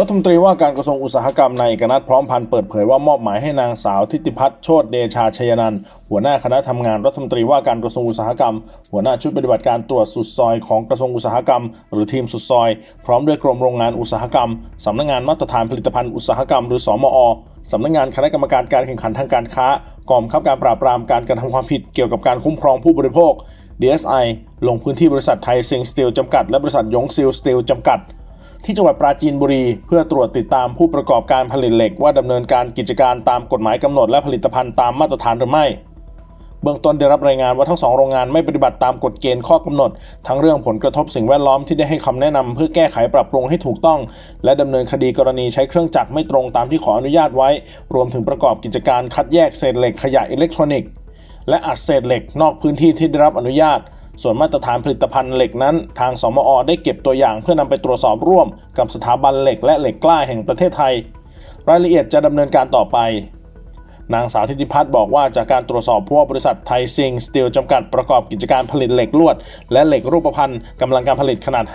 รัฐมนตรีว่าการกระทรวงอุตสาหกรรมนายเอกนัทพร้อมพันธ์เปิดเผยว่ามอบหมายให้นางสาวทิติพัฒน์โชติเดชาชยนันท์หัวหน้าคณะทำงานรัฐมนตรีว่าการกระทรวงอุตสาหกรรม หัวหน้าชุดปฏิบัติการตรวจสุดซอยของกระทรวงอุตสาหกรรม หรือทีมสุดซอย พร้อมด้วยกรมโรงงานอุตสาหกรรมสำนักงานมาตรฐานผลิตภัณฑ์อุตสาหกรรม หรือสมอสำนักงานคณะกรรมการการแข่งขันทางการค้ากองบังคับการปราบปรามการกระทำความผิดเกี่ยวกับการคุ้มครองผู้บริโภค DSI ลงพื้นที่บริษัทไทยซิงสตีลจำกัดและบริษัทยงซิลสตีลจำกัด ที่จังหวัดปราจีนบุรี เพื่อตรวจติดตามผู้ประกอบการผลิตเหล็ก ว่าดำเนินการกิจการตามกฎหมายกำหนดและผลิตภัณฑ์ตามมาตรฐานหรือไม่เบื้องต้นได้รับรายงานว่าทั้งสองโรงงานไม่ปฏิบัติตามกฎเกณฑ์ข้อกำหนด ทั้งเรื่องผลกระทบสิ่งแวดล้อมที่ได้ให้คำแนะนำเพื่อแก้ไขปรับปรุงให้ถูกต้อง และดำเนินคดีกรณีใช้เครื่องจักรไม่ตรงตามที่ขออนุญาตไว้ รวมถึงประกอบกิจการคัดแยกเศษเหล็กขยะอิเล็กทรอนิกส์และอัดเศษเหล็กนอกพื้นที่ที่ได้รับอนุญาต ส่วนมาตรฐานผลิตภัณฑ์เหล็กนั้น ทางสมอได้เก็บตัวอย่างเพื่อนำไปตรวจสอบร่วม กับสถาบันเหล็กและเหล็กกล้าแห่งประเทศไทย รายละเอียดจะดำเนินการต่อไป นางสาวทิติพัฒน์บอกว่าจากการตรวจสอบพวกบริษัทไทยซิงสตีลจำกัดประกอบกิจการผลิตเหล็กลวด และเหล็กรูปพรรณกำลังการผลิตขนาด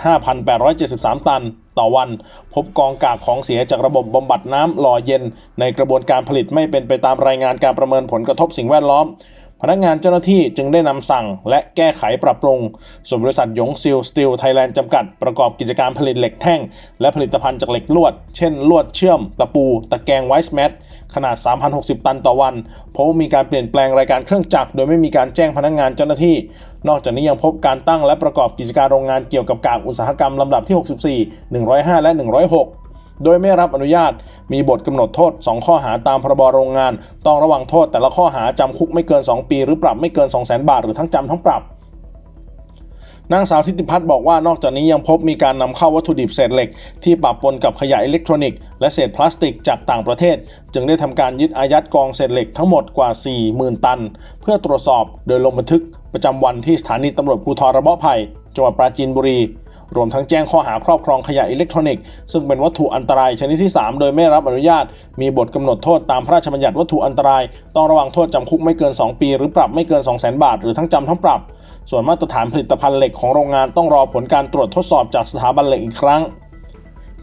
5,873 ตัน ต่อวัน พบกองกากของเสียจากระบบบำบัดน้ำหล่อเย็น ในกระบวนการผลิตไม่เป็นไปตามรายงานการประเมินผลกระทบสิ่งแวดล้อม พนักงานเจ้าหน้าที่จึงได้นำสั่งและแก้ไขปรับปรุง ส่วนบริษัทหยงซิลสตีลไทยแลนด์จำกัดประกอบกิจการผลิตเหล็กแท่ง และผลิตภัณฑ์จากเหล็กลวด เช่น ลวดเชื่อม ตะปู ตะแกรงไวส์แมทขนาด 3,060 ตันต่อวันพบว่ามีการเปลี่ยนแปลงรายการเครื่องจักรโดยไม่มีการแจ้งพนักงานเจ้าหน้าที่ นอกจากนี้ยังพบการตั้งและประกอบกิจการโรงงานเกี่ยวกับกากอุตสาหกรรมลำดับที่ 64 105 และ 106 โดยไม่รับอนุญาต มีบทกำหนดโทษ 2 ข้อหาตามพรบโรงงาน ต้องระวังโทษแต่ละข้อหาจำคุกไม่เกิน 2 ปี หรือปรับไม่เกิน 200,000 บาท หรือทั้งจำทั้งปรับนางสาวทิติพัฒน์บอกว่านอกจากนี้ยังพบมีการนำเข้าวัตถุดิบเศษเหล็ก ที่ปะปนกับขยะอิเล็กทรอนิกส์และเศษพลาสติกจากต่างประเทศ จึงได้ทำการยึดอายัดกองเศษเหล็กทั้งหมดกว่า 40,000 ตัน เพื่อตรวจสอบโดยลงบันทึกประจำวันที่สถานีตำรวจภูธรระเบาะไผ่จังหวัดปราจีนบุรี รวมทั้งแจ้งข้อหาครอบครองขยะอิเล็กทรอนิกส์ซึ่งเป็นวัตถุอันตรายชนิดที่ 3 โดยไม่รับอนุญาต มีบทกำหนดโทษตามพระราชบัญญัติวัตถุอันตราย ต้องระวังโทษจำคุกไม่เกิน 2 ปี หรือปรับไม่เกิน 200,000 บาท หรือทั้งจำทั้งปรับ ส่วนมาตรฐานผลิตภัณฑ์เหล็กของโรงงานต้องรอผลการตรวจทดสอบจากสถาบันเหล็กอีกครั้ง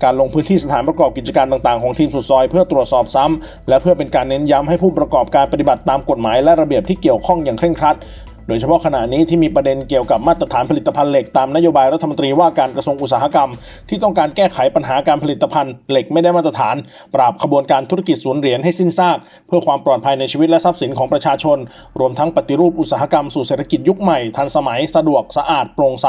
การลงพื้นที่สถานประกอบกิจการต่างๆของทีมสุดซอยเพื่อตรวจสอบซ้ำและเพื่อเป็นการเน้นย้ำให้ผู้ประกอบการปฏิบัติตามกฎหมายและระเบียบที่เกี่ยวข้องอย่างเคร่งครัด โดยเฉพาะขณะนี้ที่มีประเด็นเกี่ยวกับมาตรฐานผลิตภัณฑ์เหล็กตามนโยบายรัฐมนตรีว่าการกระทรวงอุตสาหกรรม ที่ต้องการแก้ไขปัญหาการผลิตภัณฑ์เหล็กไม่ได้มาตรฐาน ปราบขบวนการธุรกิจศูนย์เหรียญให้สิ้นซาก เพื่อความปลอดภัยในชีวิตและทรัพย์สินของประชาชน รวมทั้งปฏิรูปอุตสาหกรรมสู่เศรษฐกิจยุคใหม่ทันสมัยสะดวกสะอาดโปร่งใส